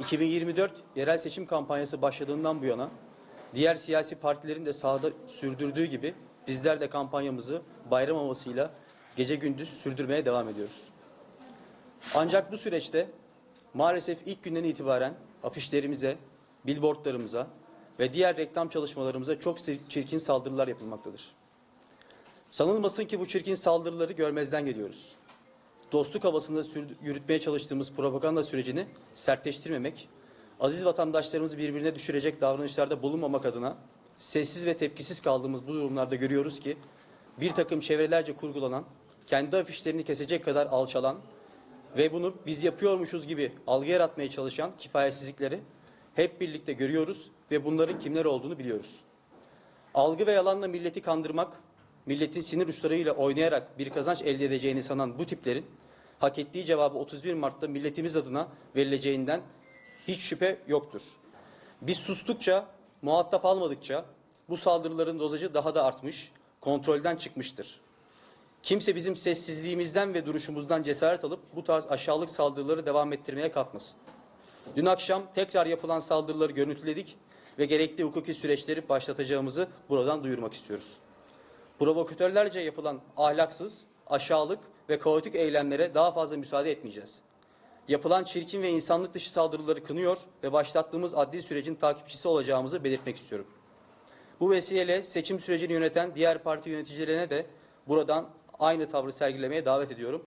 2024 yerel seçim kampanyası başladığından bu yana diğer siyasi partilerin de sahada sürdürdüğü gibi bizler de kampanyamızı bayram havasıyla gece gündüz sürdürmeye devam ediyoruz. Ancak bu süreçte maalesef ilk günden itibaren afişlerimize, billboardlarımıza ve diğer reklam çalışmalarımıza çok çirkin saldırılar yapılmaktadır. Sanılmasın ki bu çirkin saldırıları görmezden geliyoruz. Dostluk havasında yürütmeye çalıştığımız propaganda sürecini sertleştirmemek, aziz vatandaşlarımızı birbirine düşürecek davranışlarda bulunmamak adına sessiz ve tepkisiz kaldığımız bu durumlarda görüyoruz ki bir takım çevrelerce kurgulanan, kendi afişlerini kesecek kadar alçalan ve bunu biz yapıyormuşuz gibi algı yaratmaya çalışan kifayetsizlikleri hep birlikte görüyoruz ve bunların kimler olduğunu biliyoruz. Algı ve yalanla milleti kandırmak, milletin sinir uçlarıyla oynayarak bir kazanç elde edeceğini sanan bu tiplerin hak ettiği cevabı 31 Mart'ta milletimiz adına verileceğinden hiç şüphe yoktur. Biz sustukça, muhatap almadıkça bu saldırıların dozajı daha da artmış, kontrolden çıkmıştır. Kimse bizim sessizliğimizden ve duruşumuzdan cesaret alıp bu tarz aşağılık saldırıları devam ettirmeye kalkmasın. Dün akşam tekrar yapılan saldırıları görüntüledik ve gerekli hukuki süreçleri başlatacağımızı buradan duyurmak istiyoruz. Provokatörlerce yapılan ahlaksız, aşağılık ve kaotik eylemlere daha fazla müsaade etmeyeceğiz. Yapılan çirkin ve insanlık dışı saldırıları kınıyor ve başlattığımız adli sürecin takipçisi olacağımızı belirtmek istiyorum. Bu vesileyle seçim sürecini yöneten diğer parti yöneticilerine de buradan aynı tavrı sergilemeye davet ediyorum.